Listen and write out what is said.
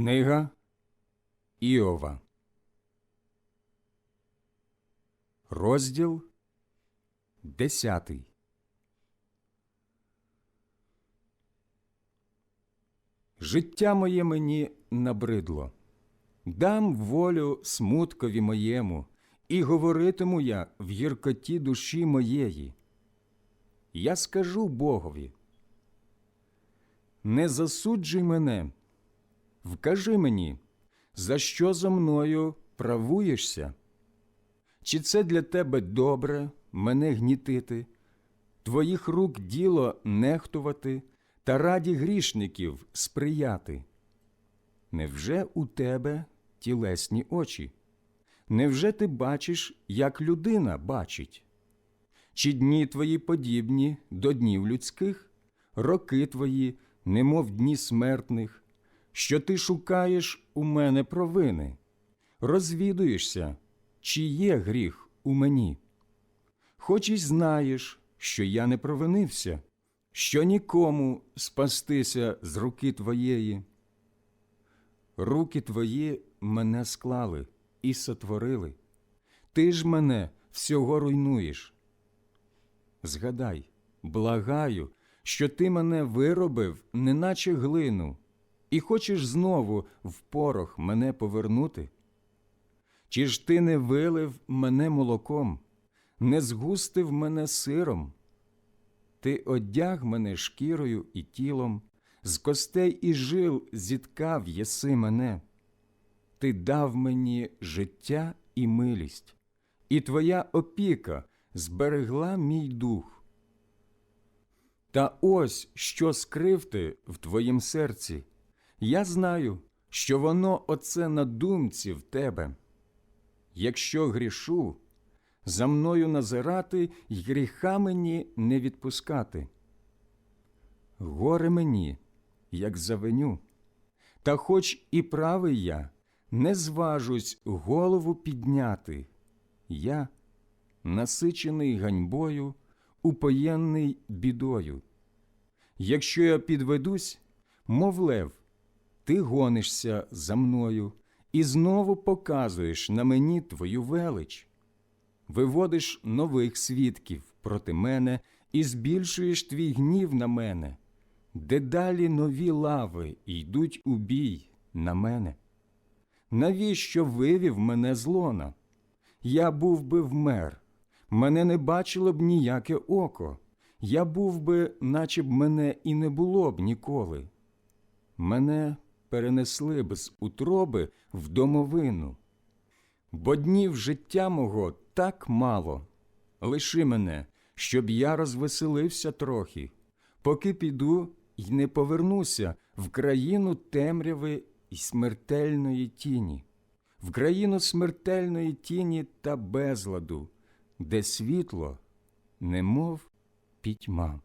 Книга Іова. Розділ десятий. Життя моє мені набридло. Дам волю смуткові моєму, і говоритиму я в гіркоті душі моєї. Я скажу Богові. Не засуджуй мене, вкажи мені, за що зо мною правуєшся? Чи це для тебе добре мене гнітити, твоїх рук діло нехтувати та раді грішників сприяти? Невже у тебе тілесні очі? Невже ти бачиш, як людина бачить? Чи дні твої подібні до днів людських, роки твої, немов дні смертних, що ти шукаєш у мене провини, розвідуєшся, чи є гріх у мені? Хоч і знаєш, що я не провинився, що нікому спастися з руки твоєї. Руки твої мене склали і сотворили, ти ж мене всього руйнуєш. Згадай, благаю, що ти мене виробив, неначе глину, і хочеш знову в порох мене повернути? Чи ж ти не вилив мене молоком, не згустив мене сиром? Ти одяг мене шкірою і тілом, з костей і жил зіткав єси мене. Ти дав мені життя і милість, і твоя опіка зберегла мій дух. Та ось що скрив ти в твоїм серці. Я знаю, що воно оце на думці в тебе. Якщо грішу, за мною назирати й гріха мені не відпускати. Горе мені, як завиню, та хоч і правий я, не зважусь голову підняти. Я, насичений ганьбою, упоєнний бідою. Якщо я підведусь, мов лев, ти гонишся за мною і знову показуєш на мені твою велич. Виводиш нових свідків проти мене і збільшуєш твій гнів на мене, дедалі нові лави йдуть у бій на мене. Навіщо вивів мене з лона? Я був би вмер, мене не бачило б ніяке око, я був би, наче б мене і не було б ніколи. Мене перенесли б з утроби в домовину. Бо днів життя мого так мало. Лиши мене, щоб я розвеселився трохи, поки піду й не повернуся в країну темряви й смертельної тіні, в країну смертельної тіні та безладу, де світло, немов пітьма.